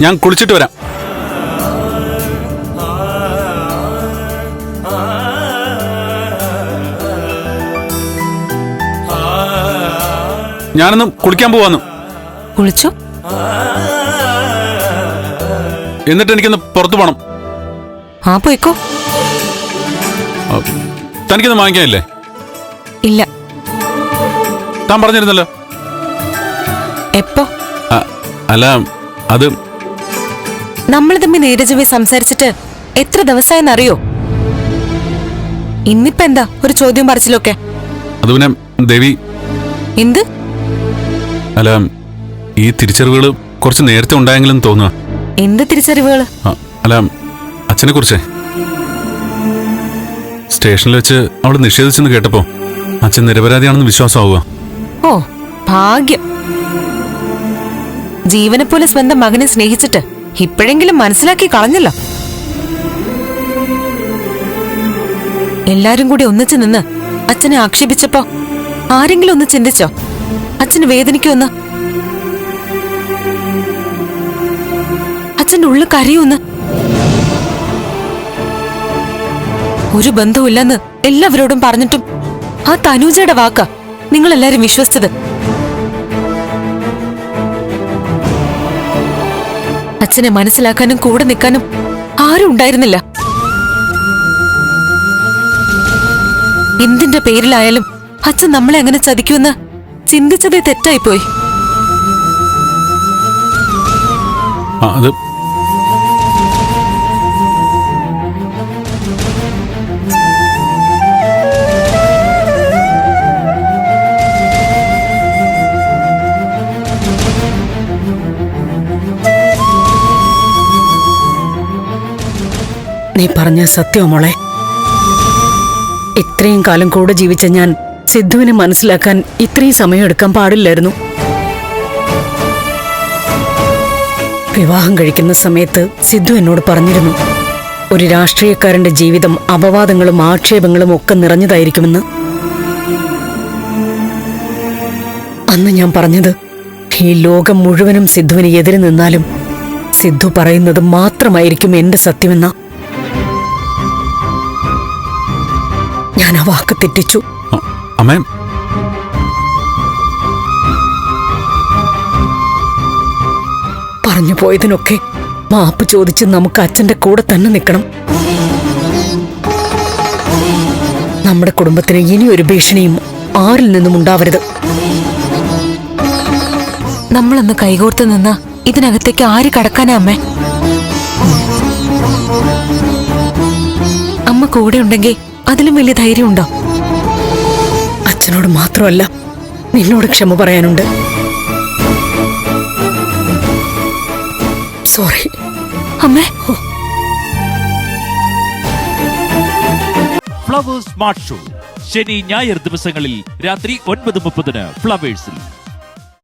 ഞാൻ കുളിച്ചിട്ട് വരാം. ഞാനൊന്ന് കുളിക്കാൻ പോവാന്ന്. കുളിച്ചോ? എന്നിട്ട് എനിക്കൊന്ന് പുറത്തു പോണം. ആ പോയിക്കോ. തനിക്കൊന്ന് വാങ്ങിക്കാനില്ലേ? ഇല്ല. താൻ പറഞ്ഞിരുന്നല്ലോ. എപ്പോ? അല്ല അത് നമ്മൾ തമ്മിൽ നീരജുമായി സംസാരിച്ചിട്ട് എത്ര ദിവസമായെന്നറിയോ? ഇന്നിപ്പ എന്താ? ഒരു ചോദ്യം പറിച്ചിലൊക്കെ. അത് പിന്നെ ദേവി. എന്ത്? അല്ല ഈ തിരിച്ചറിവുകൾ കുറച്ച് നേരത്തെ ഉണ്ടായെങ്കിലും തോന്നുക എന്ത് തിരിച്ചറിവുകൾ? ആ, അല്ല അച്ഛനെ കുറിച്ചേ. സ്റ്റേഷനിൽ വെച്ച് അവൾ നിഷേധിച്ചെന്ന് കേട്ടപ്പോ അച്ഛൻ നിരപരാധിയാണെന്ന് വിശ്വാസമാവുക. ഓ ഭാഗ്യം. ജീവനെ പോലെ സ്വന്തം മകനെ സ്നേഹിച്ചിട്ട് ഇപ്പോഴെങ്കിലും മനസ്സിലാക്കി കളഞ്ഞല്ലോ. എല്ലാരും കൂടി ഒന്നിച്ചു നിന്ന് അച്ഛനെ ആക്ഷേപിച്ചപ്പോ ആരെങ്കിലും ഒന്ന് ചിന്തിച്ചോ? അച്ഛന് വേദനിക്കുമെന്ന് അച്ഛന്റെ ഉള്ളു കരയുമെന്ന് ഒരു ബന്ധവുമില്ലെന്ന് എല്ലാവരോടും പറഞ്ഞിട്ടും ആ തനൂജയുടെ വാക്ക നിങ്ങളെല്ലാരും വിശ്വസിച്ചത്. അച്ഛനെ മനസ്സിലാക്കാനും കൂടെ നിൽക്കാനും ആരും ഉണ്ടായിരുന്നില്ല. എന്തിന്റെ പേരിലായാലും അച്ഛൻ നമ്മളെ അങ്ങനെ ചതിക്കുമെന്ന് ചിന്തിച്ചതേ തെറ്റായിപ്പോയി. അത് നീ പറഞ്ഞ സത്യമോ മോളെ. ഇത്രയും കാലം കൂടെ ജീവിച്ച ഞാൻ സിദ്ധുവിനെ മനസ്സിലാക്കാൻ ഇത്രയും സമയം എടുക്കാൻ പാടില്ലായിരുന്നു. വിവാഹം കഴിക്കുന്ന സമയത്ത് സിദ്ധു എന്നോട് പറഞ്ഞിരുന്നു ഒരു രാഷ്ട്രീയക്കാരന്റെ ജീവിതം അപവാദങ്ങളും ആക്ഷേപങ്ങളും ഒക്കെ നിറഞ്ഞതായിരിക്കുമെന്ന്. അന്ന് ഞാൻ പറഞ്ഞത് ഈ ലോകം മുഴുവനും സിദ്ധുവിന് എതിരെ നിന്നാലും സിദ്ധു പറയുന്നത് മാത്രമായിരിക്കും എന്റെ സത്യമെന്ന. ഞാൻ ആ വാക്ക് തെറ്റിച്ചു. അമ്മ. പറഞ്ഞു പോയതിനൊക്കെ മാപ്പ് ചോദിച്ച് നമുക്ക് അച്ഛന്റെ കൂടെ തന്നെ നിൽക്കണം. നമ്മുടെ കുടുംബത്തിന് ഇനി ഒരു ഭീഷണിയും ആരിൽ നിന്നും ഉണ്ടാവരുത്. നമ്മളൊന്ന് കൈകോർത്ത് നിന്ന ഇതിനകത്തേക്ക് ആര് കടക്കാനാ അമ്മേ? അമ്മ കൂടെ ഉണ്ടെങ്കിൽ അതിലും വലിയ ധൈര്യമുണ്ടോ? അച്ഛനോട് മാത്രമല്ല നിന്നോട് ക്ഷമ പറയാനുണ്ട്. സോറി അമ്മേ. ഫ്ലവേഴ്സ് സ്മാർട്ട് ഷോ ശനി ഞായർ ദിവസങ്ങളിൽ രാത്രി ഒൻപത് മുപ്പതിന് ഫ്ലവേഴ്സിൽ